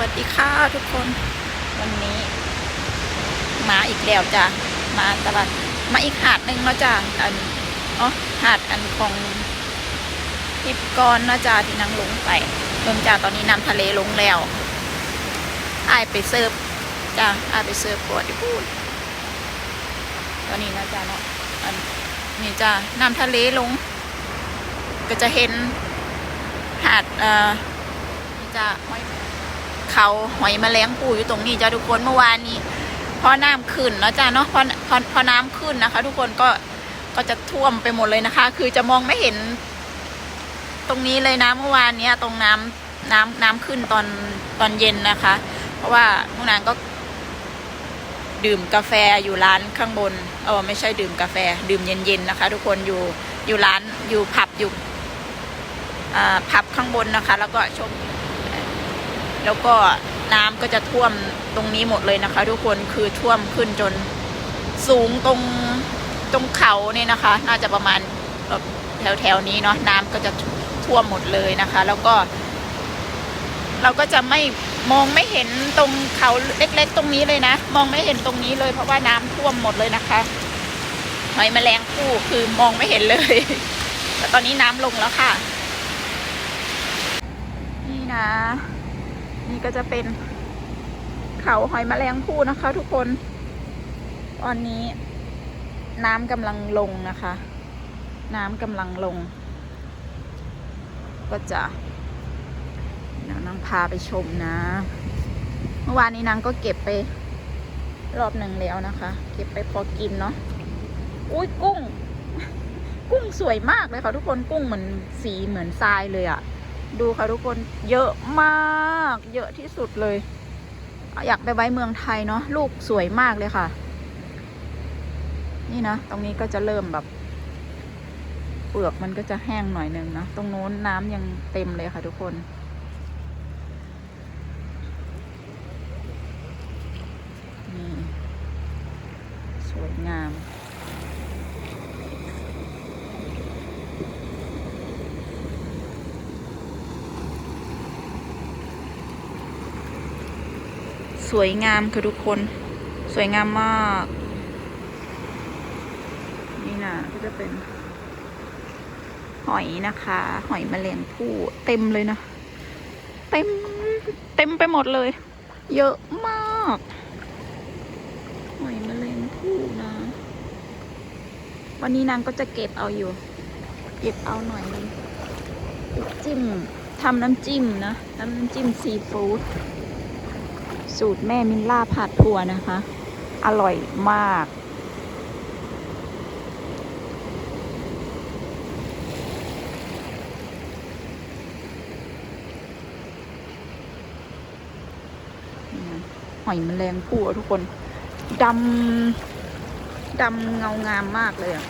วัสดีค่ะทุกคนวันนี้ มาอีกแล้วจ้ะมาตลาดมาอีกหาดหนึ่งเนาะจ้ะอันอ๋อหาดอันของทิปกรนะจ้ะที่นั่งลงไปเบิ่งจ้ะตอนนี้น้ำทะเลลงแล้วอายไปเสิร์ฟจ้ะอายไปเสิร์ฟปวดที่พูดตอนนี้นะจ้ะเนาะอันนี่จ้ะน้ำทะเลลง ก็จะเห็นหาดเอ่อนี่จ้ะหอย เขาหอยแมลงปูอยู่ตรงนี้จ้าทุกคนเมื่อวานนี้พอน้ำขึ้นเนาะจ้าเนาะพอพอพอน้ำขึ้นนะคะ ทุกคนก็ก็จะท่วมไปหมดเลยนะคะ คือจะมองไม่เห็น ตรงนี้เลยนะเมื่อวานเนี้ย ตรงน้ำน้ำน้ำขึ้นตอนตอนเย็นนะคะ เพราะว่าพวกนางก็ ดื่มกาแฟอยู่ร้านข้างบนเออไม่ใช่ดื่มกาแฟ ดื่มเย็นๆนะคะ ทุกคนอยู่อยู่ร้านอยู่ผับอยู่อ่าผับข้างบนนะคะ แล้วก็ชม แล้วก็น้ำก็จะท่วมตรงนี้หมดเลยนะคะ ทุกคนคือท่วมขึ้นจนสูงตรงตรงเขาเนี่ยนะคะ น่าจะประมาณแถวแถวๆนี้เนาะน้ำก็จะท่วมหมดเลยนะคะ แล้วก็ เราก็จะไม่มองไม่เห็นตรงเขาเล็ก ๆ ตรงนี้เลยนะ มองไม่เห็นตรงนี้เลย เพราะว่าน้ำท่วมหมดเลยนะคะหอยแมลงภู่คือมองไม่เห็นเลยแต่ตอนนี้น้ำลงแล้วค่ะ นี่นะ นี่ก็จะเป็นเขาหอยแมลงภู่นะคะ ทุกคน ตอนนี้ น้ำกำลังลงนะคะ น้ำกำลังลง ก็จะเดี๋ยวนางพาไปชมนะ เมื่อวานนี้นางก็เก็บไป รอบหนึ่งแล้วนะคะ เก็บไปพอกินเนาะอุ้ยกุ้ง กุ้งสวยมากเลยค่ะทุกคนกุ้งเหมือนสีเหมือนทรายเลยอะ ดูค่ะทุกคนเยอะมาก เยอะที่สุดเลย อยากไปไว้เมืองไทยเนาะลูกสวยมากเลยค่ะ นี่นะตรงนี้ก็จะเริ่มแบบ เปลือกมันก็จะแห้งหน่อยหนึ่งนะตรงโน้นน้ำยังเต็มเลยค่ะทุกคนนี่สวยงาม วยงามค่ะทุกคน สวยงามมาก นี่นะก็จะเป็น หอยนะคะ หอยแมลงภู่เต็มเลยนะ เต็ม เต็มไปหมดเลย เยอะมาก หอยแมลงภู่นะ วันนี้นางก็จะเก็บเอาอยู่ เก็บเอาหน่อยนึงจิ้มทำน้ำจิ้มนะ น้ำจิ้มซีฟู้ด สูตรแม่มินล่าผัดถั่วนะคะ อร่อยมาก หอยแมลงภู่ทุกคนดำดำเงางามมากเลยอะ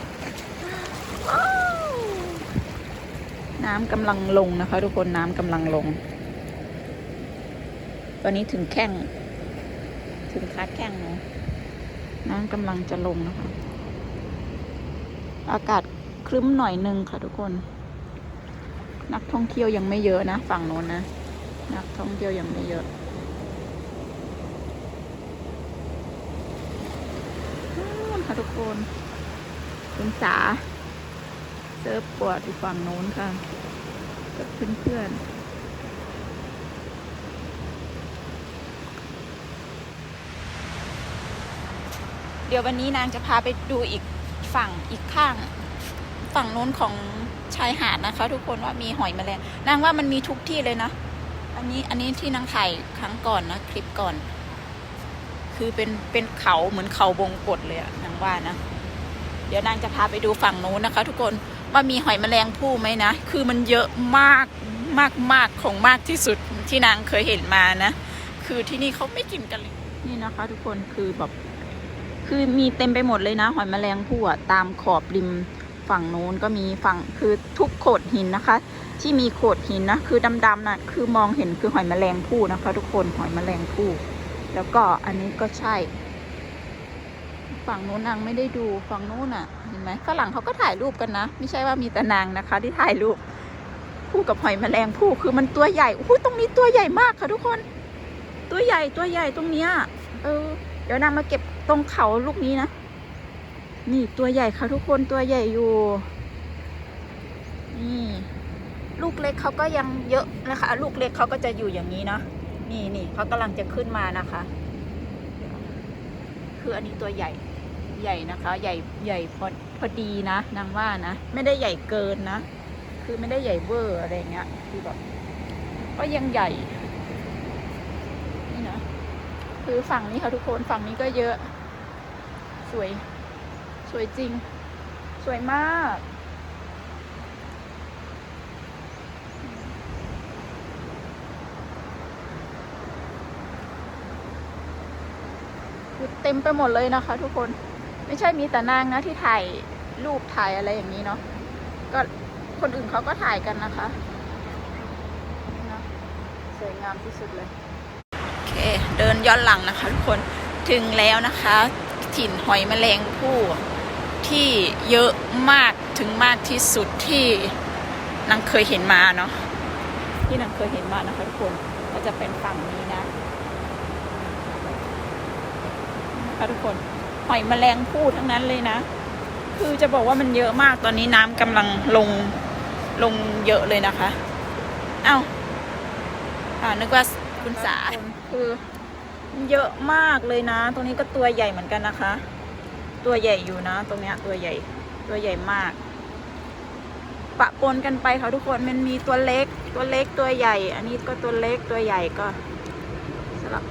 น้ำกำลังลงนะคะ ทุกคนน้ำกำลังลง ตอนนี้ถึงแข้ง ถึงคัดแข้งเนาะน้ำกำลังจะลงนะคะ อากาศครึ้มหน่อยนึงค่ะทุกคน นักท่องเที่ยวยังไม่เยอะนะ ฝั่งโน้นนะ นักท่องเที่ยวยังไม่เยอะค่ะทุกคนคุณสาเซิร์ฟปวดอยู่ฝั่งโน้นค่ะกับเพื่อนๆ ดี๋ยววันนี้นางจะพาไปดูอีกฝั่งอีกข้าง ฝั่งโน้นของชายหาดนะคะ ทุกคนว่ามีหอยแมลงนางว่ามันมีทุกที่เลยนะ อันนี้อันนี้ที่นางถ่ายครั้งก่อนนะคลิปก่อน คือเป็นเป็นเขาเหมือนเขาบงกฎเลยอะนางว่านะเดี๋ยวนางจะพาไปดูฝั่งโน้นนะคะ ทุกคนว่ามีหอยแมลงภู่ไหมนะคือมันเยอะมากมากมากของมากที่สุดที่นางเคยเห็นมานะ คือที่นี่เขาไม่กินกันเลยนี่นะคะ ทุกคนคือแบบ คือมีเต็มไปหมดเลยนะ หอยแมลงภู่อะตามขอบริมฝั่งโน้นก็มีฝั่งคือทุกโขดหินนะคะ ที่มีโขดหินนะคือดำๆนะคือมองเห็นคือหอยแมลงภู่นะคะ ทุกคนหอยแมลงภู่แล้วก็อันนี้ก็ใช่ ฝั่งโน้นนางไม่ได้ดูฝั่งโน้นอะเห็นไหมฝรั่งเขาก็ถ่ายรูปกันนะ ไม่ใช่ว่ามีแต่นางนะคะ ที่ถ่ายรูปคู่กับหอยแมลงภู่คือมันตัวใหญ่โอู้ตรงนี้ตัวใหญ่มากค่ะทุกคน ตัวใหญ่ตัวใหญ่ตรงเนี้ยเออเดี๋ยวนางมาเก็บ ตรงเขาลูกนี้นะ นี่ตัวใหญ่ค่ะทุกคนตัวใหญ่อยู่ นี่ ลูกเล็กเขาก็ยังเยอะนะคะ ลูกเล็กเขาก็จะอยู่อย่างนี้เนาะนี่นี่เขากำลังจะขึ้นมานะคะ คืออันนี้ตัวใหญ่ใหญ่นะคะ ใหญ่ใหญ่พอพอดีนะนางว่านะ ไม่ได้ใหญ่เกินนะ คือไม่ได้ใหญ่เวอร์อะไรเงี้ยคือแบบก็ยังใหญ่ นี่นะ คือฝั่งนี้ค่ะทุกคนฝั่งนี้ก็เยอะ สวย สวยจริง สวยมาก คือเต็มไปหมดเลยนะคะ ทุกคน ไม่ใช่มีแต่นางนะที่ถ่ายรูปถ่ายอะไรอย่างนี้เนาะ ก็คนอื่นเขาก็ถ่ายกันนะคะนี่นะสวยงามที่สุดเลย โอเค เดินย้อนหลังนะคะทุกคน ถึงแล้วนะคะ ถิ่นหอยแมลงผู้ที่เยอะมากถึงมากที่สุดที่นางเคยเห็นมาเนาะที่นางเคยเห็นมานะคะทุกคนก็จะเป็นฝั่งนี้นะนะคะทุกคนหอยแมลงภู่ทั้งนั้นเลยนะ คือจะบอกว่ามันเยอะมากตอนนี้น้ำกำลังลงลงเยอะเลยนะคะ เอ้าอ่านึกว่าคุณสาคือ เยอะมากเลยนะ ตรงนี้ก็ตัวใหญ่เหมือนกันนะคะ ตัวใหญ่อยู่นะ ตรงเนี้ยตัวใหญ่ตัวใหญ่มาก ปะปนกันไปค่ะทุกคนมันมีตัวเล็ก ตัวเล็กตัวใหญ่ อันนี้ก็ตัวเล็กตัวใหญ่ก็สลับ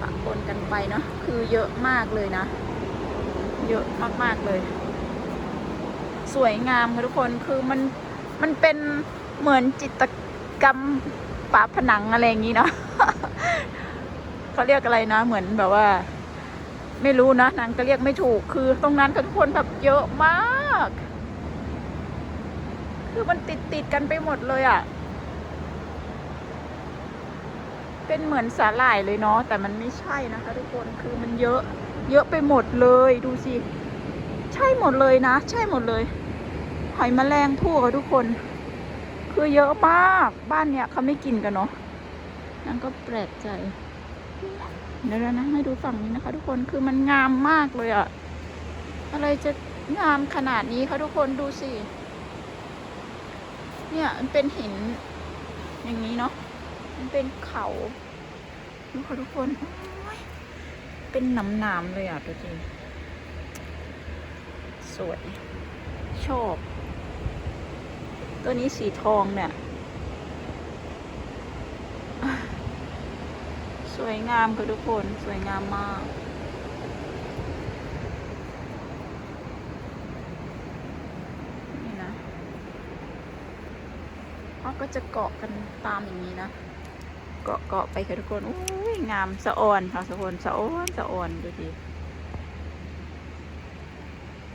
ปะปนกันไปเนาะคือเยอะมากเลยนะ เยอะมากๆเลย สวยงามค่ะทุกคนคือมันมันเป็นเหมือนจิตกรรมฝาผนังอะไรอย่างนี้เนาะ เขาเรียกอะไรนะ เหมือนแบบว่า ไม่รู้นะนางก็เรียกไม่ถูก คือตรงนั้นทุกคนแบบเยอะมาก คือมันติดติดกันไปหมดเลยอะ่ะ เป็นเหมือนสาหร่ายเลยเนาะแต่มันไม่ใช่นะคะ ทุกคนคือมันเยอะ เยอะไปหมดเลยดูสิใช่หมดเลยนะ ใช่หมดเลยหอยแมลงภู่ค่ะทุกคน คือเยอะมากบ้านเนี้ยเขาไม่กินกันเนาะนั่นก็แปลกใจ เดี๋ยวนะให้ดูฝั่งนี้นะคะ ทุกคนคือมันงามมากเลยอะอะไรจะงามขนาดนี้คะทุกคนดูสิเนี่ยมันเป็นหิน อย่างนี้เนาะมันเป็นเขาดูค่ะทุกคนเป็นหนามๆเลยอะตัวจริงสวย ชอบ ตัวนี้สีทองเนี่ย สวยงามค่ะทุกคนสวยงามมากนี่นะเขาก็จะเกาะกันตามอย่างนี้นะ เกาะเกาะไปค่ะทุกคนอุ้ยงามสะอ่อนค่ะทุกคนสะออนสะอ่อนดูดิ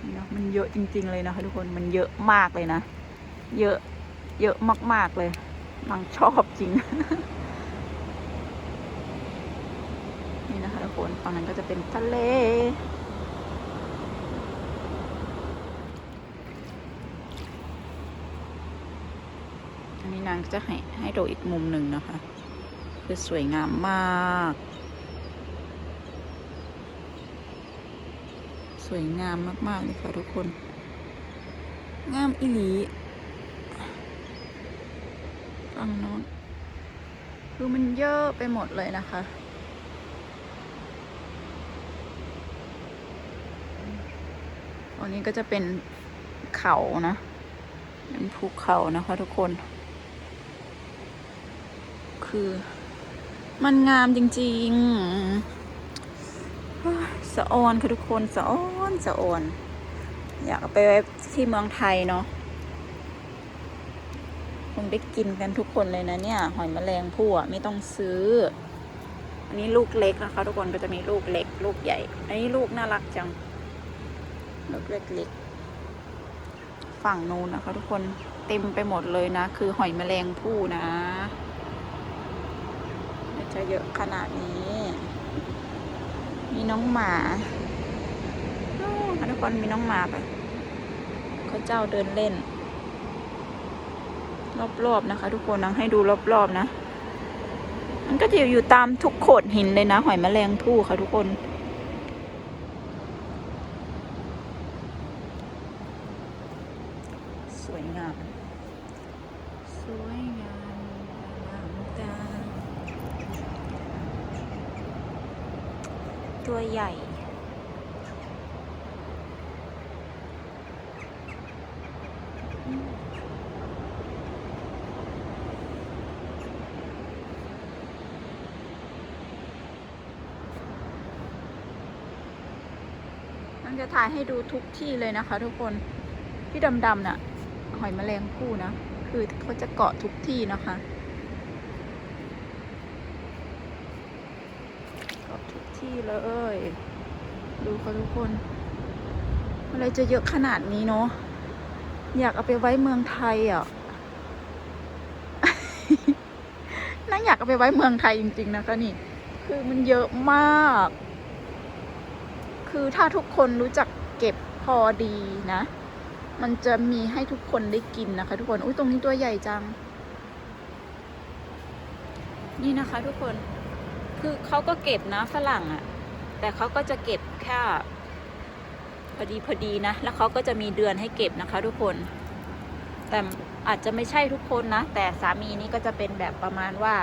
นี่เนาะมันเยอะจริง ๆ เลยนะคะทุกคนมันเยอะมากเลยนะ เยอะเยอะมากๆเลยนางชอบจริง นี่นะคะทุกคนฝั่งนั้นก็จะเป็นทะเล อันนี้นางจะให้ให้ดูอีกมุมหนึ่งนะคะ คือสวยงามมาก สวยงามมากๆเลยค่ะทุกคน งามอิหลีฝั่งโน้นคือมันเยอะไปหมดเลยนะคะ อันนี้ก็จะเป็นเขานะเป็นภูเขานะคะทุกคน คือ มันงามจริงๆสะออนค่ะทุกคนสะออนสะออน อยากไปไว้ที่เมืองไทยเนาะคงได้กินกันทุกคนเลยนะเนี่ย หอยแมลงภู่อะไม่ต้องซื้อ อันนี้ลูกเล็กนะคะ ทุกคนก็จะมีลูกเล็ก ลูกใหญ่ อันนี้ลูกน่ารักจัง ลูกเล็กๆ ฝั่งนู้นนะคะ ทุกคนเต็มไปหมดเลยนะ คือหอยแมลงภู่นะจะเยอะขนาดนี้ มีน้องหมาอ้าวค่ะทุกคนมีน้องหมาไปเขาเจ้าเดินเล่น รอบๆนะคะ ทุกคนนังให้ดูรอบๆนะ มันก็จะอยู่ตามทุกโขดหินเลยนะ หอยแมลงภู่ค่ะทุกคน สวยงาม สวยงามงามตาตัวใหญ่ มันจะถ่ายให้ดูทุกที่เลยนะคะ ทุกคนที่ดำๆน่ะ หอยแมลงภู่นะ คือเขาจะเกาะทุกที่นะคะเกาะทุกที่เลย ดูค่ะทุกคนอะไรจะเยอะขนาดนี้เนาะอยากเอาไปไว้เมืองไทยอะนั่งอยากเอาไปไว้เมืองไทยจริง ๆ นะคะนี่ คือมันเยอะมาก คือถ้าทุกคนรู้จักเก็บพอดีนะ มันจะมีให้ทุกคนได้กินนะคะ ทุกคน อุ้ยตรงนี้ตัวใหญ่จัง นี่นะคะ ทุกคน คือเขาก็เก็บนะฝรั่งอะ่ะ แต่เขาก็จะเก็บแค่พอดีพอดีนะ แล้วเขาก็จะมีเดือนให้เก็บนะคะ ทุกคน แต่อาจจะไม่ใช่ทุกคนนะ แต่สามีนี่ก็จะเป็นแบบประมาณว่า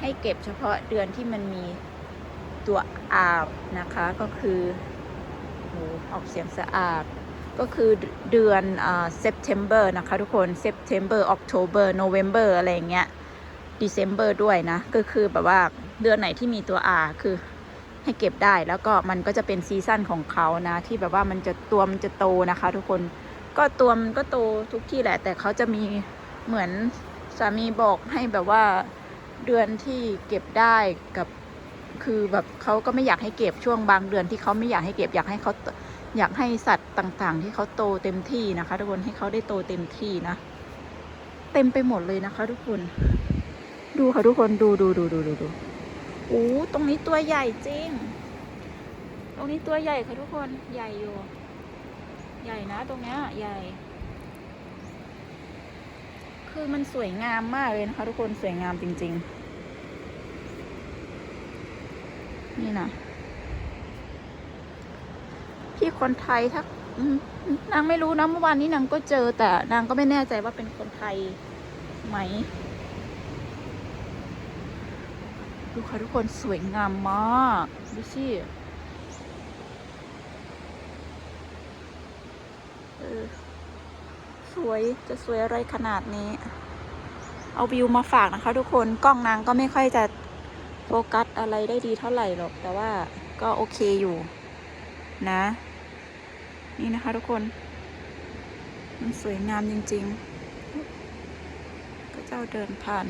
ให้เก็บเฉพาะเดือนที่มันมี ตัวอาบนะคะก็คือออกเสียงสะอาด ก็คือเดือนอ่า September นะคะทุกคน September October November อะไรอย่างเงี้ย December ด้วยนะ ก็คือแบบว่าเดือนไหนที่มีตัว R คือให้เก็บได้แล้วก็มันก็จะเป็นซีซั่นของเขานะ ที่แบบว่ามันจะตัวมันจะโตนะคะ ทุกคนก็ตัวมันก็โตทุกที่แหละ แต่เขาจะมีเหมือนสามีบอกให้แบบว่าเดือนที่เก็บได้กับ คือแบบเขาก็ไม่อยากให้เก็บช่วงบางเดือนที่เขาไม่อยากให้เก็บอยากให้เขาอยากให้สัตว์ต่างๆ ที่เขาโตเต็มที่นะคะ ทุกคนให้เขาได้โตเต็มที่นะ เต็มไปหมดเลยนะคะ ทุกคน ดูค่ะทุกคนดูดูดูดูดูดูโอ้ตรงนี้ตัวใหญ่จริง ตรงนี้ตัวใหญ่ค่ะทุกคนใหญ่อยู่ ใหญ่นะตรงเนี้ยใหญ่ คือมันสวยงามมากเลยนะคะ ทุกคนสวยงามจริง ๆ นี่นะพี่คนไทยถ้านางไม่รู้นะเมื่อวานนี้นางก็เจอแต่นางก็ไม่แน่ใจว่าเป็นคนไทยไหมดูค่ะทุกคนสวยงามมากดูสิเออสวยจะสวยอะไรขนาดนี้ เอาวิวมาฝากนะคะทุกคนกล้องนางก็ไม่ค่อยจะ โฟกัสอะไรได้ดีเท่าไหร่หรอก แต่ว่าก็โอเคอยู่นะ นี่นะคะทุกคน มันสวยงามจริงๆ ก็เจ้าเดินผ่าน